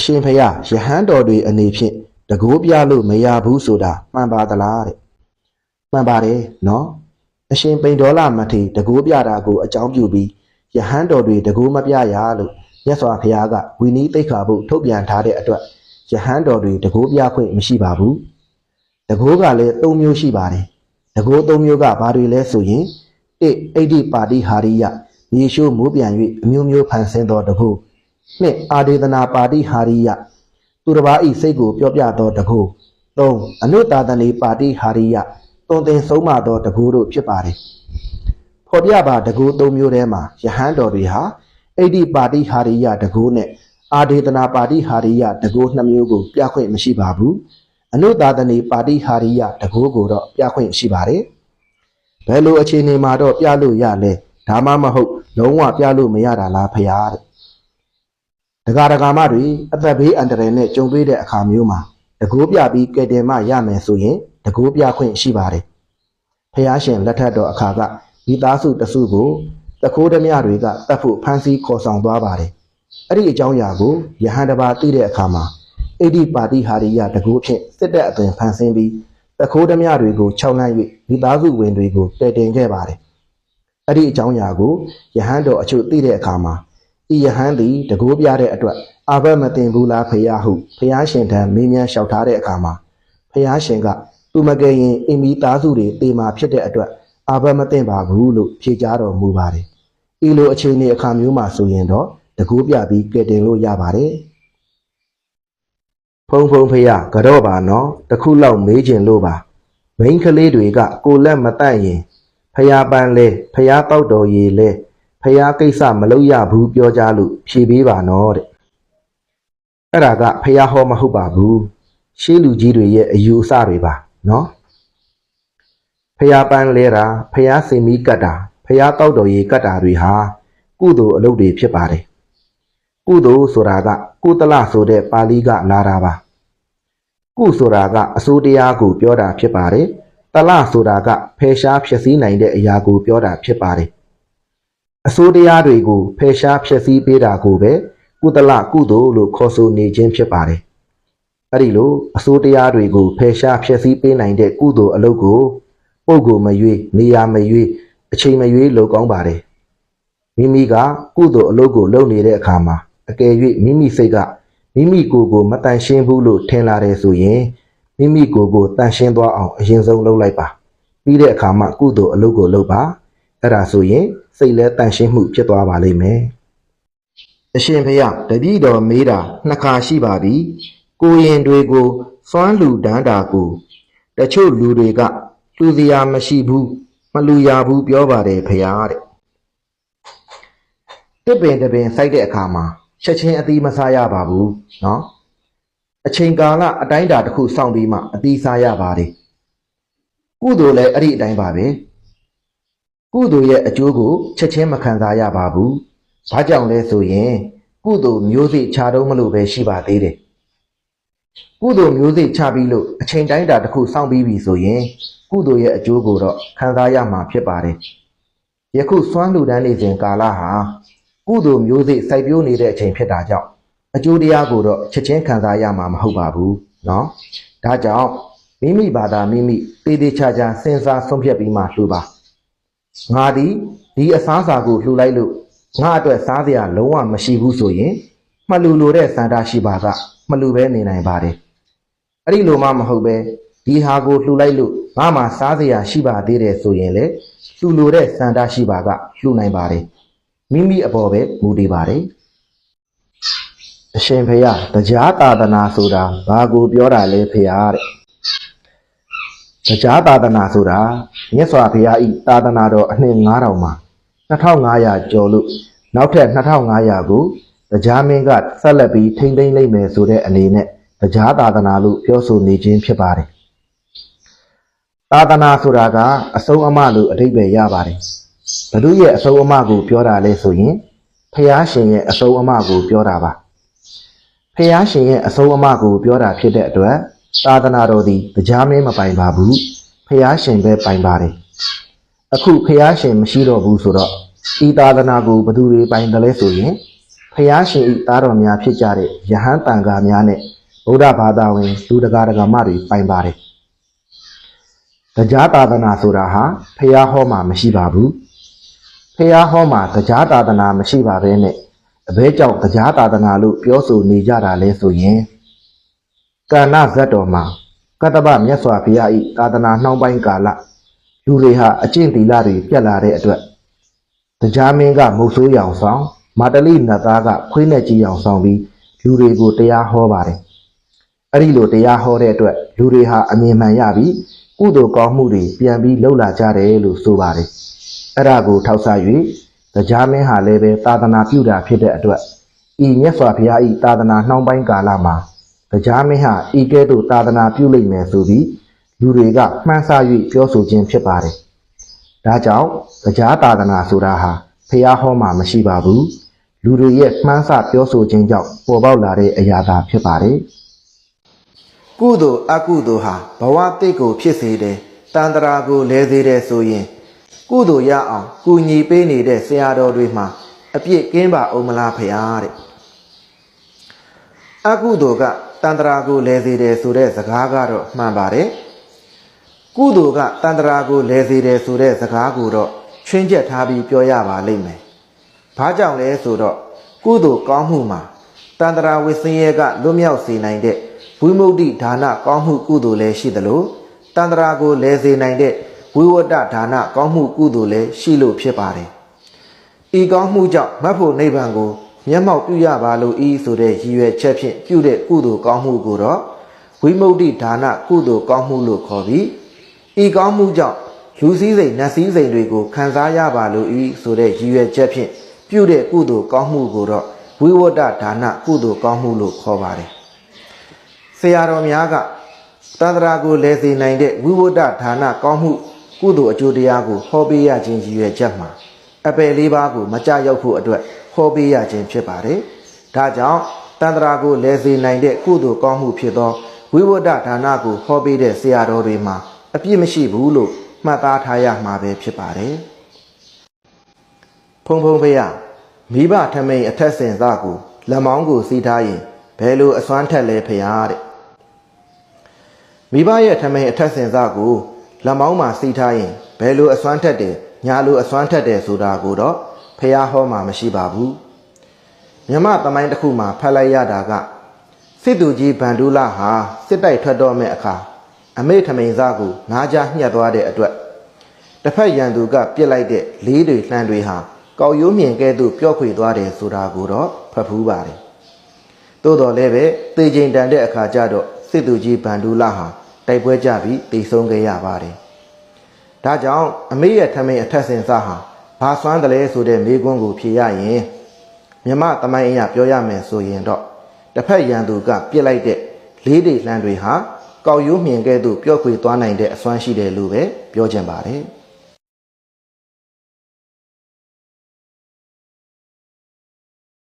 အရှင်ဖျားယဟန်တော်တွေအနေဖြင့်တကိုးပြလို့မရဘူးဆိုတာမှန်ပါသလားတဲ့မှန်ပါတယ်နော်အရှင်ပိန်ဒေါလာမထေတကိုးပြတာကိုအကြောင်းပြုပြီးယဟန်တော်တွေတကိုးမပြရလို့မြတ်စွာဘုရားကဝီနီးတိတ်ခါဖို့ထုတ်ပြန်ထားတဲ့အတွက်ယဟန်တော်တွေတကိုးပြခွင့်မရှိပါဘူးတကိုးကလည်း၃မျိုးရှိပါတယ်တကိုး၃မျိုးကဘာတွေလဲဆိုရင်၁အိဋ္ဌိပါတိဟာရိယယေရှုမိုးပြန်၍အမျိုးမျိုးဖန်ဆင်းသောတကိုး နှစ်အာဒေသနာပါတိဟာရိယသူတစ်ပါးဤစိတ်ကိုပြောပြသောတကိုး၃အနုတာတနေပါတိဟာရိယသွန်သင်ဆုံးမသောတကိုးတို့ဖြစ်ပါတယ်ဖော်ပြပါတကိုး၃မျိုးထဲမှာယဟန်တော်တွေဟာအိဋ္ဌိပါတိဟာရိယတကိုးနဲ့အာဒေသနာပါတိဟာရိယတကိုးနှစ်မျိုးကိုပြခွင့်မရှိပါဘူးအနုတာတနေပါတိဟာရိယတကိုးကိုတော့ပြခွင့်ရှိပါတယ်ဘယ်လိုအခြေအနေမှာတော့ပြလို့ရလဲဒါမှမဟုတ်လုံးဝပြလို့မရတာလားဖရားတဲ့ ဒကာဒကာမတွေအသက်ဘေးအန္တရာယ်နဲ့ကြုံတွေ့တဲ့အခါမျိုးမှာတကိုးပြပြီးကယ်တင်မရမယ်ဆိုရင်တကိုးပြခွင့်ရှိပါတယ်။ဖះရှင်လက်ထက်တော်အခါကမိသားစုတစုကိုတခိုးဓမြတွေကတတ်ဖို့ဖမ်းဆီးခေါ်ဆောင်သွားပါတယ်။အဲ့ဒီအကြောင်းအရာကိုယဟန်တပါသိတဲ့အခါမှာအိဒီပါတိဟာရိယတကိုးဖြင့်စစ်တပ်အသွင်ဖမ်းဆင်းပြီးတခိုးဓမြတွေကိုခြောက်လှမ်း၍မိသားစုဝင်တွေကိုတည်တင်ခဲ့ပါတယ်။အဲ့ဒီအကြောင်းအရာကိုယဟန်တော်အချို့သိတဲ့အခါမှာ ဤယဟန်သည်တကိုးပြတဲ့အတွက်အာဘတ်မတင်ဘူးလားဖရာဟုဖရာရှင်ထံမေးမြန်းလျှောက်ထားတဲ့အခါမှာဖရာရှင်ကသူမကယ်ရင်အင်မီသားစုတွေတေမာဖြစ်တဲ့အတွက်အာဘတ်မတင်ပါဘူးလို့ဖြေကြားတော်မူပါတယ်။ဤလိုအခြေအနေအခါမျိုးမှာဆိုရင်တော့တကိုးပြပြီးကယ်တင်လို့ရပါတယ်။ဖုံဖုံဖရာကတော့ပါနော်တခုလောက်မေးခြင်းလို့ပါမိန်းကလေးတွေကကိုလက်မတန့်ရင်ဖရာပန်းလဲဖရာတောက်တော်ရည်လဲ ဖះကိစ္စမလုပ်ရဘူးပြောကြလို့ဖြေပေးပါနော်တဲ့အဲ့ဒါကဖះဟောမဟုတ်ပါဘူးရှေးလူကြီးတွေရဲ့အယူအဆတွေပါနော်ဖះပန်းလဲတာဖះစင်မီကတ်တာဖះတောက်တော်ရေးကတ်တာတွေဟာကုသိုလ်အလုပ်တွေဖြစ်ပါတယ်ကုသိုလ်ဆိုတာကကုသလဆိုတဲ့ပါဠိကလာတာပါကုဆိုတာကအစိုးတရားကိုပြောတာဖြစ်ပါတယ်တလဆိုတာကဖယ်ရှားဖြစ်စည်းနိုင်တဲ့အရာကိုပြောတာဖြစ်ပါတယ် အစိုးတရားတွေကိုဖယ်ရှားဖျက်ဆီးပေးတာကိုပဲကုသလကုသိုလ်လို့ခေါ်ဆိုနေခြင်းဖြစ်ပါတယ်။အဲဒီလိုအစိုးတရားတွေကိုဖယ်ရှားဖျက်ဆီးပေးနိုင်တဲ့ကုသိုလ်အလုပ်ကိုပုဂ္ဂိုလ်မရွေးနေရာမရွေးအချိန်မရွေးလုပ်ကောင်းပါတယ်။မိမိကကုသိုလ်အလုပ်ကိုလုပ်နေတဲ့အခါမှာအကယ်၍မိမိစိတ်ကမိမိကိုယ်ကိုမတန်ရှင်းဘူးလို့ထင်လာတယ်ဆိုရင်မိမိကိုယ်ကိုတန်ရှင်းသွားအောင်အရင်ဆုံးလုပ်လိုက်ပါ။ပြီးတဲ့အခါမှကုသိုလ်အလုပ်ကိုလုပ်ပါ။ အဲ့ဒါဆိုရင်စိတ်လဲတန့်ရှင်းမှုဖြစ်သွားပါလိမ့်မယ်။အရှင်ဖေယတပည့်တော်မေးတာနှစ်ခါရှိပါပြီ။ကိုရင်တွေကိုစွမ်းလူဒန်းတာကိုတချို့လူတွေကလူစရာမရှိဘူးမလူရဘူးပြောပါတယ်ဖေယတဲ့။တစ်ပင်တစ်ပင်စိုက်တဲ့အခါမှာချက်ချင်းအသီးမစားရပါဘူးနော်။အချိန်ကာလအတိုင်းအတာတစ်ခုစောင့်ပြီးမှအသီးစားရပါတယ်။ကုသိုလ်လည်းအဲ့ဒီအတိုင်းပါပဲ။ ကုသိုလ်ရဲ့အကျိုးကိုချက်ချင်းမခံစားရပါဘူး။ဘာကြောင့်လဲဆိုရင်ကုသိုလ်မျိုးစိတ်ခြားတော့မလို့ပဲရှိပါသေးတယ်။ကုသိုလ်မျိုးစိတ်ခြားပြီးလို့အချိန်တိုင်းတာတစ်ခုစောင့်ပြီးပြီဆိုရင်ကုသိုလ်ရဲ့အကျိုးကိုတော့ခံစားရမှာဖြစ်ပါတယ်။ယခုစွမ်းလူတန်းနေစဉ်ကာလဟာကုသိုလ်မျိုးစိတ်စိုက်ပျိုးနေတဲ့အချိန်ဖြစ်တာကြောင့်အကျိုးတရားကိုတော့ချက်ချင်းခံစားရမှာမဟုတ်ပါဘူး။နော်။ဒါကြောင့်မိမိဘာသာမိမိတည်တည်ချာချာစဉ်းစားဆုံးဖြတ်ပြီးမှလှူပါ။ ငါဒီဒီအစားအစာကိုလှူလိုက်လို့ငါအတွက်စားစရာလုံးဝမရှိဘူးဆိုရင်မှလူလိုတဲ့စန္ဒရှိပါကမှလူပဲနေနိုင်ပါတယ်အဲ့ဒီလိုမှမဟုတ်ပဲဒီဟာကိုလှူလိုက်လို့ငါမှစားစရာရှိပါသေးတယ်ဆိုရင်လေလှူလိုတဲ့စန္ဒရှိပါကလှူနိုင်ပါတယ်မိမိအပေါ်ပဲမူတည်ပါတယ်အရှင်ဖေယတရားသာသနာဆိုတာဘာကိုပြောတာလဲဖေယတဲ့ တရားသာသနာဆိုတာမြတ်စွာဘုရားဤသာသနာတော်အနှစ်9000မှာ2500ကျော်လို့နောက်ထပ်2500ကိုတရားမင်းကဆက်လက်ပြီးထိမ့်သိမ့်လိုက်မယ်ဆိုတဲ့အနေနဲ့တရားသာသနာလို့ပြောဆိုနေခြင်းဖြစ်ပါတယ်။သာသနာဆိုတာကအဆုံးအမလို့အဓိပ္ပာယ်ရပါတယ်။ဘု து ရဲ့အဆုံးအမကိုပြောတာလဲဆိုရင်ဖះရှင်ရဲ့အဆုံးအမကိုပြောတာပါ။ဖះရှင်ရဲ့အဆုံးအမကိုပြောတာဖြစ်တဲ့အတွက် သာသနာတော်သည်တရားမင်းမပိုင်ပါဘူး။ဖះရှင်ပဲပိုင်ပါတယ်။အခုဖះရှင်မရှိတော့ဘူးဆိုတော့ဤသာသနာကိုဘယ်သူတွေပိုင်တယ်လဲဆိုရင်ဖျားရှင်ဤသားတော်များဖြစ်ကြတဲ့ယဟန်တန်ဃာများနဲ့ဗုဒ္ဓဘာသာဝင်လူတကာတကာမတွေပိုင်ပါတယ်။တရားသာသနာဆိုတာဟာဖျားဟောမှာမရှိပါဘူး။ဖျားဟောမှာတရားသာသနာမရှိပါဘဲနဲ့အဘဲကြောင့်တရားသာသနာလို့ပြောဆိုနေကြတာလဲဆိုရင် ကာဏဇတ်တော်မှာကတ္တဗမြတ်စွာဘုရားဤသာသနာနှောင်းပိုင်းကာလလူတွေဟာအကျင့်သီလတွေပြတ်လာတဲ့အတွက်တရားမင်းကမုတ်ဆိုးရောင်ဆောင်မာတလိနတ်သားကခွေးနဲ့ကြီးရောင်ဆောင်ပြီးလူတွေကိုတရားဟောပါတယ်အဲ့ဒီလိုတရားဟောတဲ့အတွက်လူတွေဟာအမြင်မှန်ရပြီးကုသိုလ်ကောင်းမှုတွေပြန်ပြီးလှုပ်လာကြတယ်လို့ဆိုပါတယ်အဲ့ဒါကိုထောက်ဆ၍တရားမင်းဟာလည်းပဲသာသနာပြုတာဖြစ်တဲ့အတွက်ဤမြတ်စွာဘုရားဤသာသနာနှောင်းပိုင်းကာလမှာ တရားမင်းဟာဤကဲ့သို့သာသနာပြုလိမ့်မယ်ဆိုပြီးလူတွေကမှန်းဆ၍ပြောဆိုခြင်းဖြစ်ပါတယ်ဒါကြောင့်တရားသာသနာဆိုတာဟာဖះဟောမှာမရှိပါဘူးလူတွေရဲ့မှန်းဆပြောဆိုခြင်းကြောင့်ပေါ်ပေါက်လာတဲ့အရာသာဖြစ်ပါတယ်ကုသိုလ်အကုသိုလ်ဟာဘဝတိတ်ကိုဖြစ်စေတယ်တန်တရာကိုလဲစေတယ်ဆိုရင်ကုသိုလ်ရအောင်ကူညီပေးနေတဲ့ဆရာတော်တွေမှာအပြစ်ကင်းပါအောင်မလားဖရာတဲ့အကုသိုလ်က တန်တရာကိုလဲစေတယ်ဆိုတဲ့စကားကတော့မှန်ပါတယ်ကုသိုလ်ကတန်တရာကိုလဲစေတယ်ဆိုတဲ့စကားကိုတော့ချွင်းချက်ထားပြီးပြောရပါလိမ့်မယ်ဘာကြောင့်လဲဆိုတော့ကုသိုလ်ကောင်းမှုမှာတန်တရာဝိစင်းရဲကလွတ်မြောက်စေနိုင်တဲ့ဝိမု ക്തി ဒါနကောင်းမှုကုသိုလ်လည်းရှိသလိုတန်တရာကိုလဲစေနိုင်တဲ့ဝိဝတ္တဒါနကောင်းမှုကုသိုလ်လည်းရှိလို့ဖြစ်ပါတယ်။ဤကောင်းမှုကြောင့်မတ်ဖို့နိဗ္ဗာန်ကို မျက်မှောက်ပြုရပါလို့ဤဆိုတဲ့ရည်ရွယ်ချက်ဖြင့်ပြုတဲ့ကုသိုလ်ကောင်းမှုကိုတော့ဝိမု ക്തി ဒါနကုသိုလ်ကောင်းမှုလို့ခေါ်ပြီးဤကောင်းမှုကြောင့်လူစည်းစိမ်နတ်စည်းစိမ်တွေကိုခံစားရပါလို့ဤဆိုတဲ့ရည်ရွယ်ချက်ဖြင့်ပြုတဲ့ကုသိုလ်ကောင်းမှုကိုတော့ဝိဝတ္တဒါနကုသိုလ်ကောင်းမှုလို့ခေါ်ပါတယ်။ဆရာတော်များကတန္တရာကိုလဲစေနိုင်တဲ့ဝိဝတ္တဒါနကောင်းမှုကုသိုလ်အကျိုးတရားကိုဟောပေးရခြင်းရည်ရွယ်ချက်မှာအပယ်လေးပါးကိုမကြရောက်ဖို့အတွက် ဟောပေးရခြင်းဖြစ်ပါတယ်။ဒါကြောင့်တန္တရာကိုလဲစေနိုင်တဲ့ကုသိုလ်ကောင်းမှုဖြစ်သောဝိဝတ္တဒါနကိုဟောပေးတဲ့ဆရာတော်တွေမှာအပြစ်မရှိဘူးလို့မှတ်သားထားရမှာပဲဖြစ်ပါတယ်။ဖုံဖုံဖေးရမိဘထမိန်အထက်စင်သားကိုလက်မောင်းကိုစီးထားရင်ဘယ်လိုအစွမ်းထက်လဲဖရားတဲ့မိဘရဲ့ထမိန်အထက်စင်သားကိုလက်မောင်းမှာစီးထားရင်ဘယ်လိုအစွမ်းထက်တယ်ညာလိုအစွမ်းထက်တယ်ဆိုတာကိုတော့ ဖះဟောမှာမရှိပါဘူးမြမသမိုင်းတစ်ခုမှာဖတ်လိုက်ရတာကစစ်သူကြီးဗန္ဒူလာဟာစစ်တိုက်ထွက်တော့မဲ့အခါအမေထမိန်စားကိုငားကြားညှက်သွားတဲ့အတွက်တစ်ဖက်ရန်သူကပြစ်လိုက်တဲ့လေးတွေလှမ်းတွေဟာကောက်ရိုးမြင်ကဲ့သို့ပျော့ခွေသွားတယ်ဆိုတာကိုတော့ဖတ်ဖူးပါတယ်သို့တော်လည်းပဲသေချိန်တန်တဲ့အခါကျတော့စစ်သူကြီးဗန္ဒူလာဟာတိုက်ပွဲကြပြီးတိတ်ဆုံးခဲ့ရပါတယ်ဒါကြောင့်အမေရဲ့ထမိန်အထက်စင်စားဟာ ဘာစွမ်းတယ်လဲဆိုတဲ့မေးခွန်းကိုဖြေရရင်မြမတမိုင်းအရာပြောရမယ်ဆိုရင်တော့တစ်ဖက်ရန်သူကပြစ်လိုက်တဲ့လေးတွေလှမ်းတွေဟာကောက်ရိုးမြင်ကဲ့သို့ပျော့ခွေသွားနိုင်တဲ့အစွမ်းရှိတယ်လို့ပဲပြောချင်ပါတယ်